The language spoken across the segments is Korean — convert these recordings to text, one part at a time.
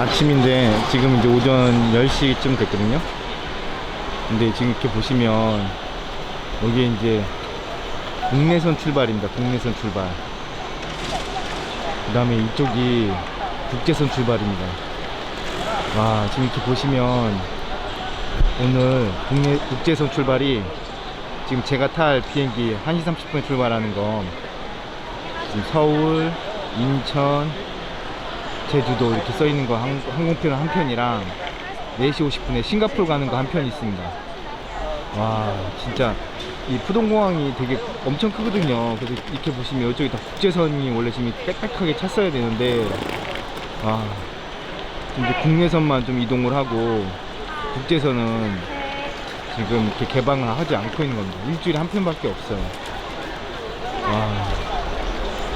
아침인데 지금 이제 오전 10시쯤 됐거든요. 근데 지금 이렇게 보시면 여기 이제 국내선 출발입니다. 국내선 출발. 그 다음에 이쪽이 국제선 출발입니다. 와, 지금 이렇게 보시면 오늘 국내, 국제선 출발이 지금 제가 탈 비행기 1시 30분에 출발하는 거 지금 서울, 인천, 제주도 이렇게 써 있는 거 항, 항공편 한 편이랑 4시 50분에 싱가포르 가는 거 한편 있습니다. 와, 진짜 이 푸동공항이 되게 엄청 크거든요. 그래서 이렇게 보시면 이쪽이 다 국제선이 원래 지금 빽빽하게 찼어야 되는데, 와, 이제 국내선만 좀 이동을 하고 국제선은 지금 이렇게 개방을 하지 않고 있는 겁니다. 일주일에 한 편밖에 없어요. 와.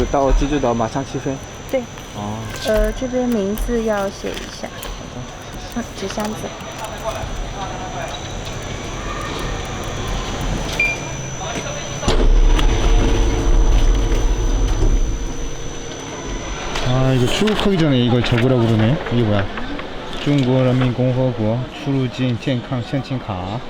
就到济州岛马上起飞。对，哦，呃，这边名字要写一下，嗯，纸箱子。 아 이거 출국하기 전에 이걸 적으라고 그러네. 이게 뭐야? 중국人民共和国出入境健康申请卡.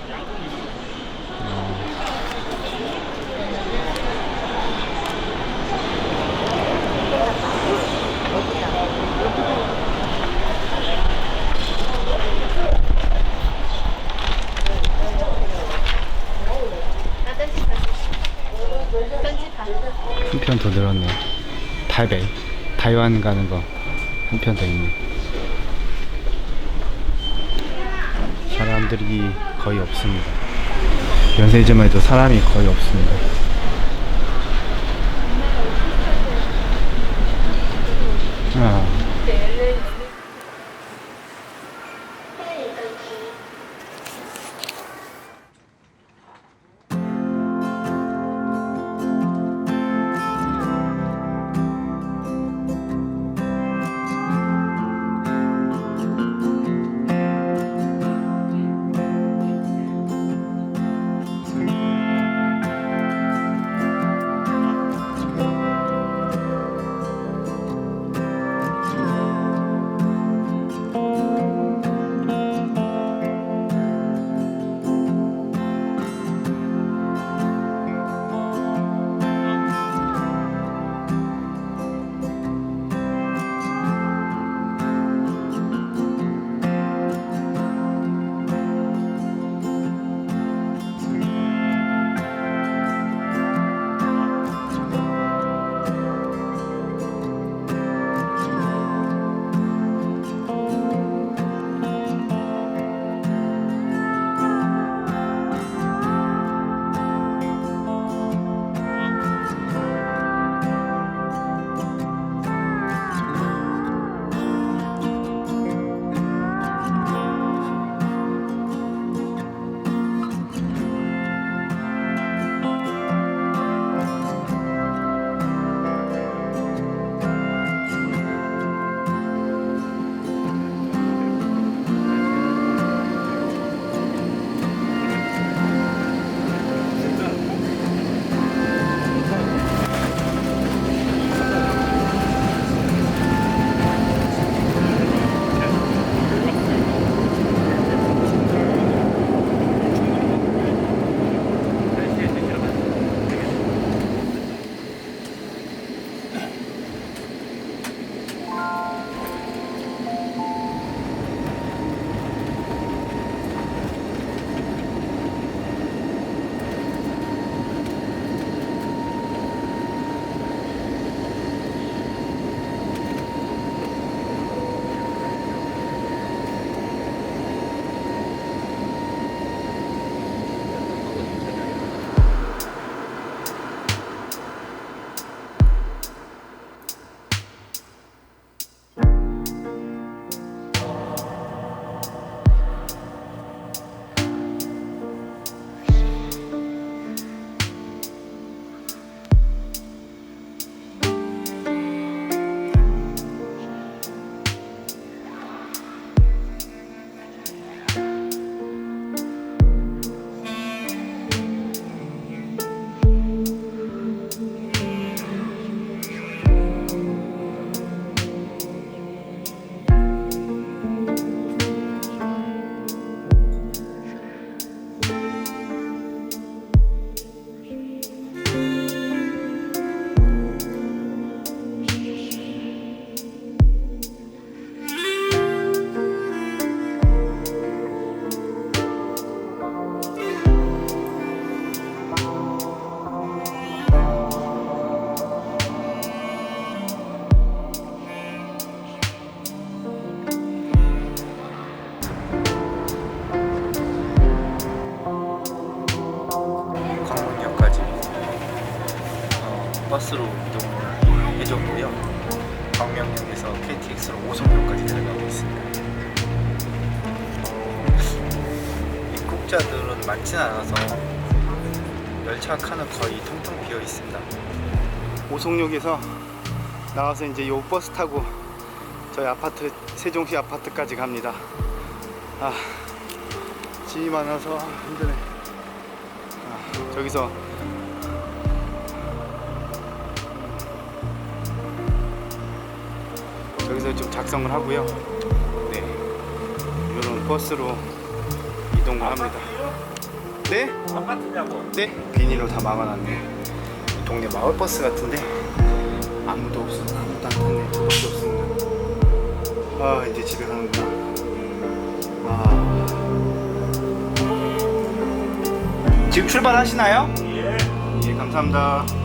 한 편 더 늘었네. 타이베이. 타이완 가는 거 한 편 더 있네. 사람들이 거의 없습니다. 면세점에도 사람이 거의 없습니다. 아. KTX로 이동을 해줬고요. 광명역에서 KTX로 오송역까지 들어가고 있습니다. 어, 입국자들은 많진 않아서 열차 칸은 거의 텅텅 비어 있습니다. 오송역에서 나와서 이제 요 버스 타고 저희 아파트 세종시 아파트까지 갑니다. 아 짐이 많아서 힘드네. 아, 저기서 여기서 좀 작성을 하고요. 네. 이런 버스로 이동을 합니다. 네? 아파트냐고. 네? 비닐로 다 막아놨네. 이 동네 마을 버스 같은데 아무도 없어. 아무도 안 탔네. 저밖에 없습니다. 아 이제 집에 가는구나. 아. 지금 출발하시나요? 예. 예, 감사합니다.